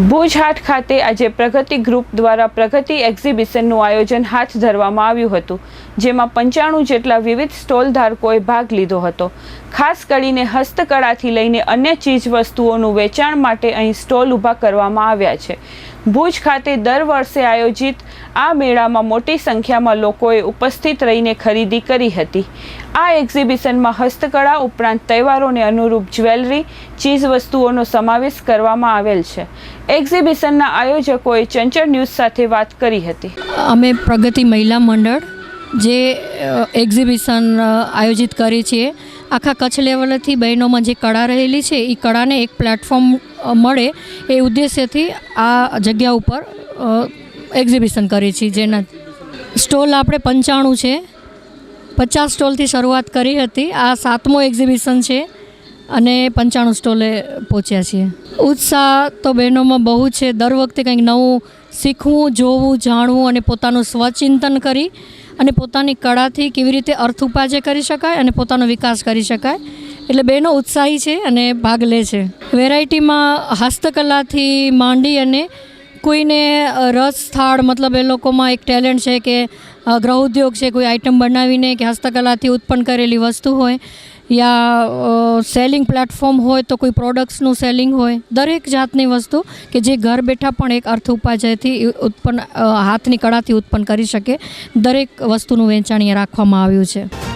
ભુજ હાટ ખાતે આજે પ્રગતિ ગ્રુપ દ્વારા પ્રગતિ એક્ઝિબિશનનું આયોજન હાથ ધરવામાં આવ્યું હતું, જેમાં પંચાણું જેટલા વિવિધ સ્ટોલ ધારકોએ ભાગ લીધો હતો. ખાસ કરીને હસ્તકળાથી લઈને અન્ય ચીજ વસ્તુઓનું વેચાણ માટે અહીં સ્ટોલ ઊભા કરવામાં આવ્યા છે. ભુજ ખાતે દર વર્ષે આયોજિત આ મેળામાં મોટી સંખ્યામાં લોકોએ ઉપસ્થિત રહીને ખરીદી કરી હતી. આ એક્ઝિબિશનમાં હસ્તકળા ઉપરાંત તહેવારોને અનુરૂપ જ્વેલરી ચીજ વસ્તુઓનો સમાવેશ કરવામાં આવેલ છે. એક્ઝિબિશનના આયોજકોએ ચંચળ ન્યૂઝ સાથે વાત કરી હતી. અમે પ્રગતિ મહિલા મંડળ, જે એક્ઝિબિશન આયોજિત કરી છીએ આખા કચ્છ લેવલેથી બહેનોમાં જે કળા રહેલી છે એ કળાને એક પ્લેટફોર્મ મળે એ ઉદ્દેશ્યથી આ જગ્યા ઉપર એક્ઝિબિશન કરી છીએ. જેના સ્ટોલ આપણે પંચાણું છે. પચાસ સ્ટોલથી શરૂઆત કરી હતી. આ સાતમો એક્ઝિબિશન છે અને પંચાણું સ્ટોલે પહોંચ્યા છીએ. ઉત્સાહ તો બહેનોમાં બહુ છે. દર વખતે કંઈક નવું શીખવું, જોવું, જાણવું અને પોતાનું સ્વચિંતન કરી અને પોતાની કળાથી કેવી રીતે અર્થ ઉપાજે કરી શકાય અને પોતાનો વિકાસ કરી શકાય. એટલે બહેનો ઉત્સાહી છે અને ભાગ લે છે. વેરાયટીમાં હસ્તકલાથી માંડી અને કોઈને રસ થાળ મતલબ એ લોકોમાં એક ટેલેન્ટ છે કે ગ્રહ ઉદ્યોગ છે, કોઈ આઈટમ બનાવીને કે હસ્તકલાથી ઉત્પન્ન કરેલી વસ્તુ હોય યા સેલિંગ પ્લેટફોર્મ હોય તો કોઈ પ્રોડક્ટ્સનું સેલિંગ હોય, દરેક જાતની વસ્તુ કે જે ઘર બેઠા પણ એક અર્થ ઉપાજયથી ઉત્પન્ન હાથની કળાથી ઉત્પન્ન કરી શકે, દરેક વસ્તુનું વેચાણ રાખવામાં આવ્યું છે.